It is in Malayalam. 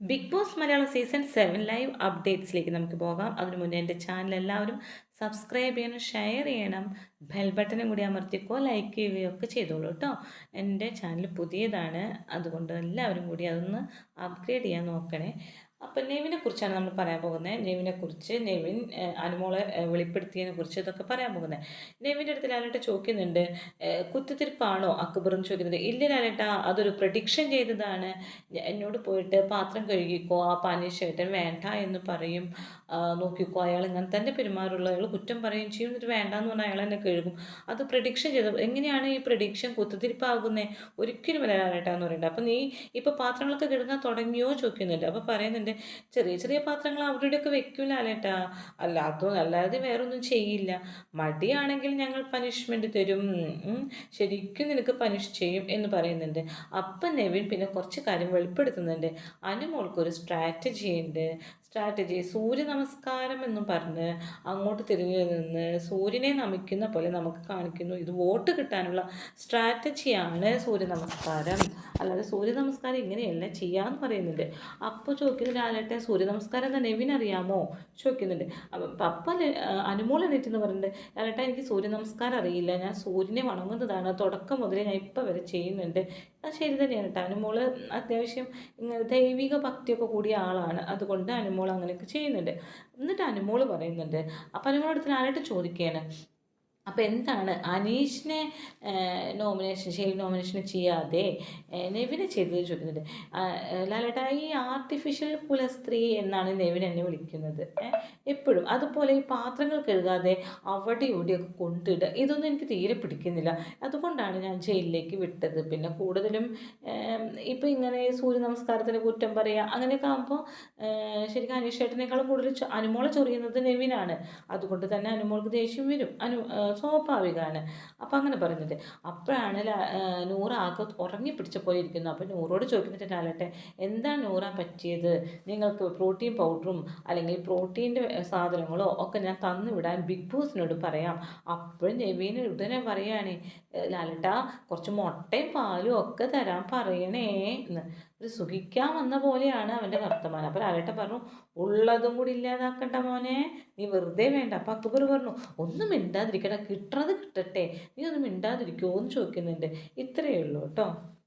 Bigg Boss Malayalam season seven live അപ്ഡേറ്റ്സിലേക്ക് നമുക്ക് പോകാം. അതിനു മുന്നേ എന്റെ ചാനൽ എല്ലാവരും സബ്സ്ക്രൈബ് ചെയ്യണം ഷെയർ ചെയ്യണം. ബെൽ ബട്ടനും കൂടി അമർത്തിക്കോ ലൈക്ക് ചെയ്യുകയോ ഒക്കെ ചെയ്തോളൂ കേട്ടോ എന്റെ ചാനൽ പുതിയതാണ്. അതുകൊണ്ട് എല്ലാവരും കൂടി അതൊന്ന് അപ്ഗ്രേഡ് ചെയ്യാൻ നോക്കണേ. അപ്പം നെവിനെ കുറിച്ചാണ് നമ്മൾ പറയാൻ പോകുന്നത്. നെവിനെ കുറിച്ച് നെവിൻ അനുമോളെ വെളിപ്പെടുത്തിയതിനെ കുറിച്ച് ഇതൊക്കെ പറയാൻ പോകുന്നത്. നെയ്മിന്റെ അടുത്ത് ലാലേട്ട ചോദിക്കുന്നുണ്ട് കുത്തിത്തിരിപ്പാണോ അക്ബറും ചോദിക്കുന്നത്? ഇല്ല ലാലേട്ട അതൊരു പ്രഡിക്ഷൻ ചെയ്തതാണ്. എന്നോട് പോയിട്ട് പാത്രം കഴുകിക്കോ ആ പാനീശേട്ടൻ വേണ്ട എന്ന് പറയും. നോക്കിക്കോ അയാൾ ഇങ്ങനെ തന്നെ പെരുമാറുള്ളൂ. അയാൾ കുറ്റം പറയും ചെയ്യും. എന്നിട്ട് വേണ്ട എന്ന് പറഞ്ഞാൽ അയാൾ എന്നെ കഴുകും. അത് പ്രഡിക്ഷൻ ചെയ്തത്. എങ്ങനെയാണ് ഈ പ്രഡിക്ഷൻ കുത്തിത്തിരിപ്പാകുന്നത് ഒരിക്കലും ലാലേട്ട എന്ന് പറയുന്നത്. അപ്പം നീ ഇപ്പോൾ പാത്രങ്ങളൊക്കെ കഴുകാൻ തുടങ്ങിയോ ചോദിക്കുന്നുണ്ട് അപ്പോൾ പറയുന്നുണ്ട് ചെറിയ ചെറിയ പാത്രങ്ങൾ അവരുടെയൊക്കെ വെക്കൂല ലാലേട്ടാ അല്ല അതും അല്ലാതെ വേറൊന്നും ചെയ്യില്ല. മടിയാണെങ്കിൽ ഞങ്ങൾ പനിഷ്മെന്റ് തരും. ശരിക്കും നിനക്ക് പനിഷ് ചെയ്യും എന്ന് പറയുന്നുണ്ട്. അപ്പം നെവിൻ പിന്നെ കുറച്ച് കാര്യം വെളിപ്പെടുത്തുന്നുണ്ട്. അനുമോൾക്കൊരു സ്ട്രാറ്റജി ഉണ്ട്. സ്ട്രാറ്റജി സൂര്യ നമസ്കാരം എന്നും പറഞ്ഞ് അങ്ങോട്ട് തിരിഞ്ഞു നിന്ന് സൂര്യനെ നമിക്കുന്ന പോലെ നമുക്ക് കാണിക്കുന്നു. ഇത് വോട്ട് കിട്ടാനുള്ള സ്ട്രാറ്റജിയാണ് സൂര്യ നമസ്കാരം. അല്ലാതെ സൂര്യ നമസ്കാരം ഇങ്ങനെയല്ല ചെയ്യാന്ന് പറയുന്നുണ്ട്. അപ്പോൾ ചോദിക്കുന്നത് ലാലേട്ടെ സൂര്യ നമസ്കാരം തന്നെ അറിയാമോ? ചോദിക്കുന്നുണ്ട്. അപ്പം പപ്പ അനുമോൾ എണീറ്റ് എന്ന് പറയുന്നുണ്ട്. ലാലേട്ട എനിക്ക് സൂര്യ നമസ്കാരം അറിയില്ല. ഞാൻ സൂര്യനെ വണങ്ങുന്നതാണ്. തുടക്കം മുതലേ ഞാൻ ഇപ്പം വരെ ചെയ്യുന്നുണ്ട്. അത് ശരി തന്നെയാണ് കേട്ടോ അനുമോൾ അത്യാവശ്യം ദൈവിക ഭക്തിയൊക്കെ കൂടിയ ആളാണ്. അതുകൊണ്ട് അനുമോൾ അങ്ങനെയൊക്കെ ചെയ്യുന്നുണ്ട്. എന്നിട്ട് അനുമോൾ പറയുന്നുണ്ട്. അപ്പം അനുമോളടുത്ത് ലാലേട്ട് ചോദിക്കുകയാണ് അപ്പോൾ എന്താണ്? അനീഷിനെ നോമിനേഷൻ ഷെയിൽ നോമിനേഷൻ ചെയ്യാതെ നെവിനെ ചെയ്തത് ചോദിക്കുന്നുണ്ട്. ആ, ലാലേട്ടാ ഈ ആർട്ടിഫിഷ്യൽ കുലസ്ത്രീ എന്നാണ് നെവിൻ എന്നെ വിളിക്കുന്നത്. എപ്പോഴും. അതുപോലെ ഈ പാത്രങ്ങൾ കഴുകാതെ അവിടെ ഇവിടെയൊക്കെ കൊണ്ടിടുക ഇതൊന്നും എനിക്ക് തീരെ പിടിക്കുന്നില്ല. അതുകൊണ്ടാണ് ഞാൻ ജയിലിലേക്ക് വിട്ടത്. പിന്നെ കൂടുതലും ഇപ്പം ഇങ്ങനെ സൂര്യ നമസ്കാരത്തിന് കുറ്റം പറയുക അങ്ങനെയൊക്കെ ആകുമ്പോൾ ശരിക്കും അനീഷ് ചേട്ടനേക്കാളും കൂടുതൽ അനുമോളെ ചൊറിയുന്നത് നെവിനാണ്. അതുകൊണ്ട് തന്നെ അനുമോൾക്ക് ദേഷ്യം വരും. അനു സ്വാഭാവികമാണ് അപ്പം അങ്ങനെ പറയുന്നത്. അപ്പോഴാണ് നൂറ് ആകെ ഉറങ്ങി പിടിച്ച പോലെ ഇരിക്കുന്നു. അപ്പോൾ നൂറോട് ചോദിക്കുന്നിട്ട് ലാലട്ടെ എന്താണ് നൂറ പറ്റിയത്? നിങ്ങൾക്ക് പ്രോട്ടീൻ പൗഡറും അല്ലെങ്കിൽ പ്രോട്ടീന്റെ സാധനങ്ങളോ ഒക്കെ ഞാൻ തന്നു വിടാൻ ബിഗ് ബോസിനോട് പറയാം. അപ്പോഴും നെവീന് ഉടനെ പറയുകയാണ് ലാലട്ട കുറച്ച് മുട്ടയും പാലും ഒക്കെ തരാൻ പറയണേ എന്ന്. ഒരു സുഖിക്കാൻ വന്ന പോലെയാണ് അവന്റെ വർത്തമാനം. അപ്പോൾ ലാലേട്ടൻ പറഞ്ഞു ഉള്ളതും കൂടി ഇല്ലാതാക്കണ്ട മോനെ നീ വെറുതെ വേണ്ട. അപ്പം അക്ബർ പറഞ്ഞു ഒന്നും മിണ്ടാതിരിക്കട്ടെ കിട്ടണത് കിട്ടട്ടെ. നീ ഒന്നും മിണ്ടാതിരിക്കുമോ എന്ന് ചോദിക്കുന്നുണ്ട്. ഇത്രയേ ഉള്ളൂ കേട്ടോ.